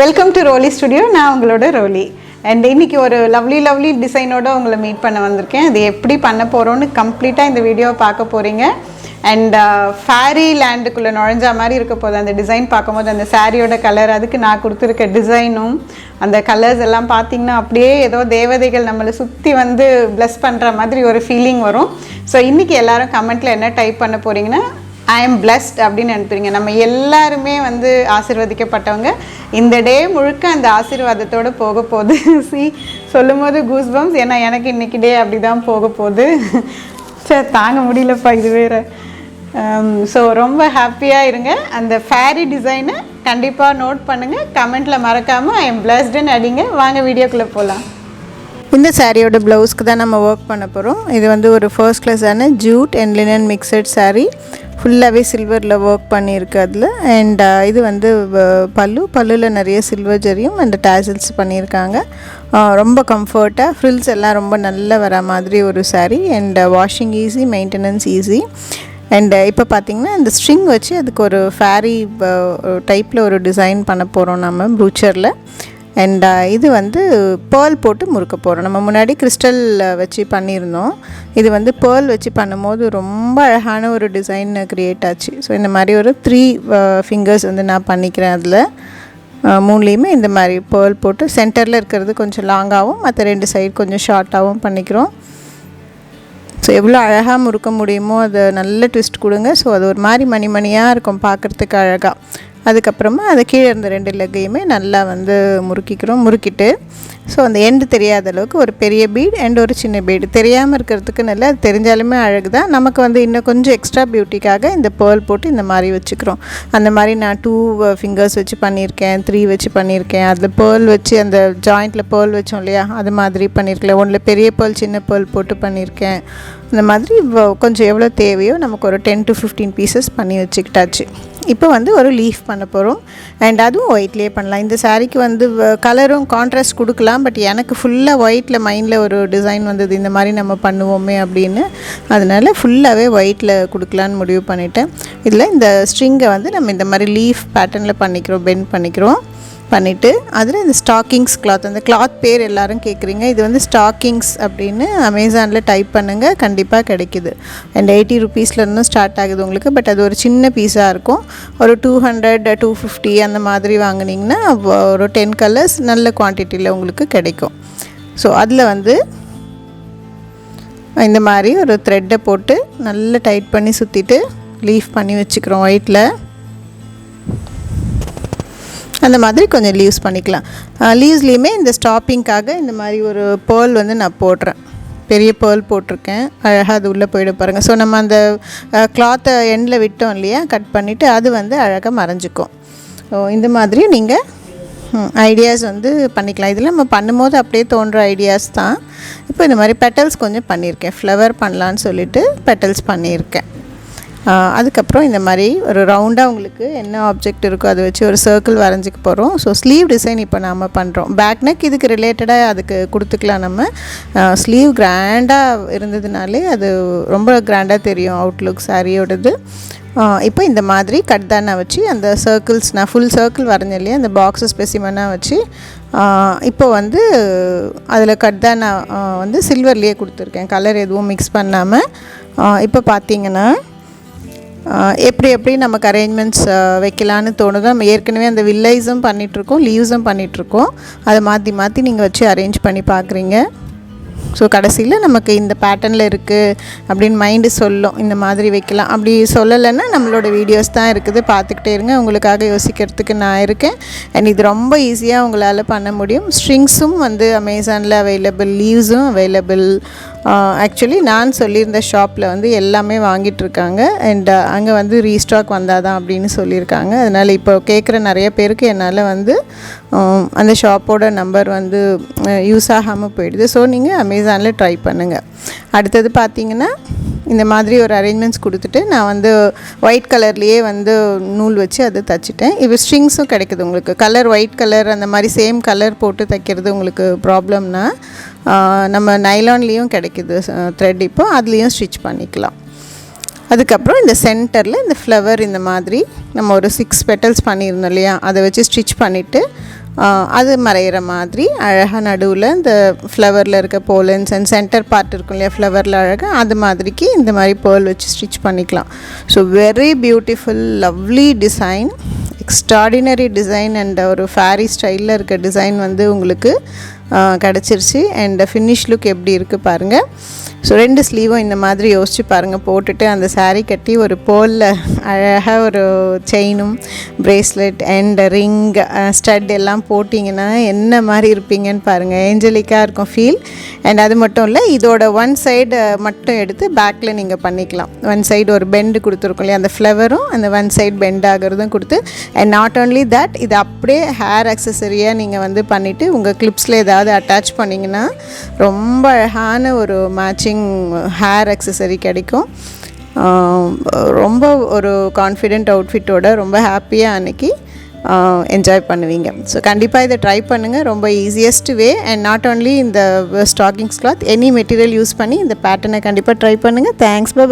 Welcome to ரோலி studio நான் உங்களோட ரோலி and இன்றைக்கி ஒரு லவ்லி லவ்லி டிசைனோட உங்களை மீட் பண்ண வந்திருக்கேன். அது எப்படி பண்ண போகிறோன்னு கம்ப்ளீட்டாக இந்த வீடியோவை பார்க்க போகிறீங்க அண்ட் ஃபேரி uh, லேண்டுக்குள்ளே நுழைஞ்ச மாதிரி இருக்க போது அந்த டிசைன் பார்க்கும்போது அந்த சாரியோட கலர் அதுக்கு நான் கொடுத்துருக்க டிசைனும் அந்த கலர்ஸ் எல்லாம் பார்த்தீங்கன்னா அப்படியே ஏதோ தேவதைகள் நம்மளை சுற்றி வந்து ப்ளஸ் பண்ணுற மாதிரி ஒரு ஃபீலிங் வரும். ஸோ இன்றைக்கி எல்லாரும் கமெண்ட்டில் என்ன டைப் பண்ண போகிறீங்கன்னா ஐ எம் பிளஸ்ட் அப்படின்னு அனுப்புறீங்க நம்ம எல்லாருமே வந்து ஆசிர்வதிக்கப்பட்டவங்க. இந்த டே முழுக்க அந்த ஆசீர்வாதத்தோடு போக போகுது. சி சொல்லும் போது கூஸ் பம்ஸ் ஏன்னா எனக்கு இன்றைக்கி டே அப்படி தான் போக போகுது. சரி தாங்க முடியலப்பா இது வேறு. ஸோ um, ரொம்ப ஹாப்பியாக இருங்க. அந்த ஃபேரி டிசைனை கண்டிப்பாக நோட் பண்ணுங்கள் கமெண்ட்டில் மறக்காமல் ஐ எம் பிளஸ்டுன்னு அடிங்க. வாங்க வீடியோக்குள்ளே போகலாம் இந்த சாரியோட ப்ளவுஸ்க்கு தான் நம்ம ஒர்க் பண்ண போகிறோம் இது வந்து ஒரு first கிளாஸான jute and linen mixed sari ஃபுல்லாகவே சில்வரில் ஒர்க் பண்ணியிருக்கு அதில். அண்ட் uh, இது வந்து வ- பல்லு. பல்லுவில் நிறைய சில்வர் ஜரியும் அண்ட் டேசல்ஸ் பண்ணியிருக்காங்க. ரொம்ப கம்ஃபர்ட்டாக ஃப்ரில்ஸ் எல்லாம் ரொம்ப நல்லா வர மாதிரி ஒரு sari and washing easy maintenance easy and இப்போ பார்த்தீங்கன்னா இந்த ஸ்ட்ரிங் வச்சு அதுக்கு ஒரு ஃபேரி டைப்பில் ஒரு டிசைன் பண்ண போகிறோம் நம்ம ப்ரூச்சரில் அண்ட் uh, இது வந்து பேர்ல் போட்டு முறுக்க போகிறோம் நம்ம முன்னாடி கிறிஸ்டல் வச்சு பண்ணியிருந்தோம். இது வந்து பேர்ல் வச்சு பண்ணும்போது ரொம்ப அழகான ஒரு டிசைன் க்ரியேட் ஆச்சு. ஸோ இந்த மாதிரி ஒரு த்ரீ ஃபிங்கர்ஸ் uh, வந்து நான் பண்ணிக்கிறேன் அதில். Uh, மூணுலேயுமே இந்த மாதிரி பேர்ல் போட்டு சென்டரில் இருக்கிறது கொஞ்சம் லாங்காகவும் மற்ற ரெண்டு சைடு கொஞ்சம் ஷார்ட்டாகவும் பண்ணிக்கிறோம். ஸோ எவ்வளோ அழகாக முறுக்க முடியுமோ அதை நல்ல ட்விஸ்ட் கொடுங்க. ஸோ அது ஒரு மாதிரி மணி மணியாக இருக்கும் பார்க்குறதுக்கு அழகாக அதுக்கப்புறமா அது கீழே இருந்த ரெண்டு லெக்கையுமே நல்லா வந்து முறுக்கிக்கிறோம் முறுக்கிட்டு ஸோ அந்த எண்டு தெரியாத அளவுக்கு ஒரு பெரிய பீட் அண்ட் ஒரு சின்ன பீடு தெரியாமல் இருக்கிறதுக்கு நல்லா அது தெரிஞ்சாலுமே அழகு தான் நமக்கு வந்து இன்னும் கொஞ்சம் எக்ஸ்ட்ரா பியூட்டிக்காக இந்த பேர்ல் போட்டு இந்த மாதிரி வச்சுக்கிறோம். அந்த மாதிரி நான் டூ ஃபிங்கர்ஸ் uh, வச்சு பண்ணியிருக்கேன் த்ரீ வச்சு பண்ணியிருக்கேன். அதில் பேர்ல் வச்சு அந்த ஜாயிண்ட்டில் பேர்ல் வச்சோம் இல்லையா அது மாதிரி பண்ணியிருக்கேன். ஒன்றில் பெரிய பேர்ல் சின்ன பேர்ல் போட்டு பண்ணியிருக்கேன். இந்த மாதிரி வ- கொஞ்சம் எவ்வளோ தேவையோ நமக்கு ஒரு டென் டு ஃபிஃப்டீன் பீசஸ் பண்ணி வச்சுக்கிட்டாச்சு. இப்போ வந்து ஒரு லீஃப் பண்ண போகிறோம் அண்ட் அதுவும் ஒயிட்லேயே பண்ணலாம். இந்த சாரீக்கு வந்து கலரும் கான்ட்ராஸ்ட் கொடுக்கலாம். பட் எனக்கு ஃபுல்லாக ஒயிட்டில் மைண்டில் ஒரு டிசைன் வந்தது இந்த மாதிரி நம்ம பண்ணுவோமே அப்படின்னு. அதனால ஃபுல்லாகவே ஒயிட்டில் கொடுக்கலான்னு முடிவு பண்ணிட்டேன். இதில் இந்த ஸ்ட்ரிங்கை வந்து நம்ம இந்த மாதிரி லீஃப் பேட்டர்னில் பண்ணிக்கிறோம் பெண்ட் பண்ணிக்கிறோம். பண்ணிவிட்டு அதில் இந்த ஸ்டாக்கிங்ஸ் கிளாத் அந்த கிளாத் பேர் எல்லாரும் கேட்குறீங்க இது வந்து ஸ்டாக்கிங்ஸ் அப்படின்னு அமேசானில் டைப் பண்ணுங்கள் கண்டிப்பாக கிடைக்குது. அண்ட் எயிட்டி ருபீஸ்லேருந்து ஸ்டார்ட் ஆகுது உங்களுக்கு. பட் அது ஒரு சின்ன பீஸாக இருக்கும். ஒரு டூ ஹண்ட்ரட் டூ ஃபிஃப்டி அந்த மாதிரி வாங்கினீங்கன்னா ஒரு டென் கலர்ஸ் நல்ல குவான்டிட்டியில் உங்களுக்கு கிடைக்கும். ஸோ அதில் வந்து இந்த மாதிரி ஒரு த்ரெட்டை போட்டு நல்லா டைட் பண்ணி சுற்றிட்டு லீஃப் பண்ணி வச்சுக்கிறோம் ஒயிட்டில் அந்த மாதிரி கொஞ்சம் லீவ்ஸ் பண்ணிக்கலாம். லீவ்ஸ்லேயுமே இந்த ஸ்டாப்பிங்க்காக இந்த மாதிரி ஒரு பேர்ல் வந்து நான் போடுறேன். பெரிய பேர்ல் போட்டிருக்கேன். அழகாக அது உள்ளே போயிட பாருங்கள் ஸோ நம்ம அந்த கிளாத்தை எண்டில் விட்டோம் இல்லையா? கட் பண்ணிவிட்டு அது வந்து அழகாக மறைஞ்சிக்கும். ஸோ இந்த மாதிரி நீங்கள் ஐடியாஸ் வந்து பண்ணிக்கலாம். இதில் நம்ம பண்ணும்போது அப்படியே தோன்ற ஐடியாஸ் தான். இப்போ இந்த மாதிரி பெட்டல்ஸ் கொஞ்சம் பண்ணியிருக்கேன். ஃப்ளவர் பண்ணலான்னு சொல்லிட்டு பெட்டல்ஸ் பண்ணியிருக்கேன். அதுக்கப்புறம் இந்த மாதிரி ஒரு ரவுண்டாக உங்களுக்கு என்ன ஆப்ஜெக்ட் இருக்கோ அதை வச்சு ஒரு சர்க்கிள் வரைஞ்சிக்க போகிறோம் ஸோ ஸ்லீவ் டிசைன் இப்போ நாம் பண்ணுறோம் பேக் நெக் இதுக்கு ரிலேட்டடாக அதுக்கு கொடுத்துக்கலாம் நம்ம. ஸ்லீவ் கிராண்டாக இருந்ததுனாலே அது ரொம்ப கிராண்டாக தெரியும் அவுட்லுக் சாரியோடது இப்போ இந்த மாதிரி கட் தானே வச்சு அந்த சர்க்கிள்ஸ் நான் ஃபுல் சர்க்கிள் வரைஞ்சேன் இல்லையா? அந்த பாக்ஸஸ் ஸ்பெசிமனாக வச்சு. இப்போ வந்து அதில் கட் தானே வந்து சில்வர்லேயே கொடுத்துருக்கேன். கலர் எதுவும் மிக்ஸ் பண்ணாமல் இப்போ பார்த்தீங்கன்னா எப்படி எப்படி நமக்கு அரேஞ்ச்மெண்ட்ஸ் வைக்கலான்னு தோணுதோ நம்ம ஏற்கனவே அந்த வில்லைஸும் பண்ணிகிட்ருக்கோம் லீவ்ஸும் பண்ணிகிட்ருக்கோம் அதை மாற்றி மாற்றி நீங்கள் வச்சு அரேஞ்ச் பண்ணி பார்க்குறீங்க. ஸோ கடைசியில் நமக்கு இந்த பேட்டர்னில் இருக்குது அப்படின்னு மைண்டு சொல்லும். இந்த மாதிரி வைக்கலாம். அப்படி சொல்லலைன்னா நம்மளோட வீடியோஸ் தான் இருக்குது. பார்த்துக்கிட்டே இருங்க. உங்களுக்காக யோசிக்கிறதுக்கு நான் இருக்கேன். அண்ட் இது ரொம்ப ஈஸியாக உங்களால் பண்ண முடியும். ஸ்ட்ரிங்ஸும் வந்து அமேசானில் அவைலபிள் லீவ்ஸும் அவைலபிள் ஆக்சுவலி நான் சொல்லியிருந்த ஷாப்பில் வந்து எல்லாமே வாங்கிட்டு இருக்காங்க அண்ட் அங்கே வந்து ரீஸ்டாக் வந்தால் தான் அப்படின்னு சொல்லியிருக்காங்க. அதனால் இப்போ கேட்குற நிறைய பேருக்கு என்னால் வந்து அந்த ஷாப்போட நம்பர் வந்து யூஸ் ஆகாமல் போயிடுது. ஸோ நீங்கள் அமேசானில் ட்ரை பண்ணுங்கள் அடுத்தது பார்த்தீங்கன்னா இந்த மாதிரி ஒரு அரேஞ்ச்மெண்ட்ஸ் கொடுத்துட்டு நான் வந்து ஒயிட் கலர்லேயே வந்து நூல் வச்சு அது தைச்சிட்டேன். இப்போ ஸ்ட்ரிங்ஸும் கிடைக்குது உங்களுக்கு. கலர் ஒயிட் கலர் அந்த மாதிரி சேம் கலர் போட்டு தைக்கிறது உங்களுக்கு ப்ராப்ளம்னா நம்ம நைலான்லேயும் கிடைக்குது த்ரெட் இப்போ. அதுலேயும் ஸ்டிச் பண்ணிக்கலாம். அதுக்கப்புறம் இந்த சென்டரில் இந்த ஃப்ளவர் இந்த மாதிரி நம்ம ஒரு சிக்ஸ் பெட்டல்ஸ் பண்ணியிருந்தோம் இல்லையா? அதை வச்சு ஸ்டிச் பண்ணிவிட்டு அது மறையிற மாதிரி அழகாக நடுவில் இந்த ஃப்ளவரில் இருக்க போலன்ஸ் அண்ட் சென்டர் பார்ட் இருக்கும் இல்லையா ஃப்ளவரில் அழகாக அது மாதிரிக்கு இந்த மாதிரி பேர்ல் வச்சு ஸ்டிச் பண்ணிக்கலாம். So very beautiful lovely design extraordinary design and ஒரு ஃபேரி ஸ்டைலில் இருக்க டிசைன் வந்து உங்களுக்கு கிடச்சிருச்சு. அண்ட் ஃபினிஷ் லுக் எப்படி இருக்குது பாருங்கள் ஸோ ரெண்டு ஸ்லீவும் இந்த மாதிரி யோசிச்சு பாருங்கள் போட்டுட்டு அந்த சாரீ கட்டி ஒரு போலில் அழகாக ஒரு செயினும் பிரேஸ்லெட் அண்ட் ரிங் ஸ்டட் எல்லாம் போட்டிங்கன்னா என்ன மாதிரி இருப்பீங்கன்னு பாருங்கள் ஏஞ்சலிக்காக இருக்கும் ஃபீல் அண்ட் அது மட்டும் இல்லை இதோட ஒன் சைடு மட்டும் எடுத்து பேக்கில் நீங்கள் பண்ணிக்கலாம். ஒன் சைடு ஒரு பெண்டு கொடுத்துருக்கோம் இல்லையா? அந்த ஃப்ளவரும் அந்த ஒன் சைடு பெண்ட் ஆகிறதும் கொடுத்து. அண்ட் நாட் ஓன்லி தட் இது அப்படியே ஹேர் அக்சசரியாக நீங்கள் வந்து பண்ணிவிட்டு உங்கள் கிளிப்ஸில் ஏதாவது அட்டாச் பண்ணிங்கன்னா ரொம்ப அழகான ஒரு மேட்சிங் ஹேர் அக்சசரி கிடைக்கும். ரொம்ப ஒரு கான்ஃபிடென்ட் அவுட்ஃபிட்டோட ரொம்ப ஹாப்பியாக அன்னைக்கு என்ஜாய் பண்ணுவீங்க. ஸோ கண்டிப்பாக இதை ட்ரை பண்ணுங்கள் ரொம்ப easiest way and not only இந்த stockings cloth any material use பண்ணி இந்த பேட்டர்னை கண்டிப்பாக ட்ரை பண்ணுங்கள் தேங்க்ஸ் பை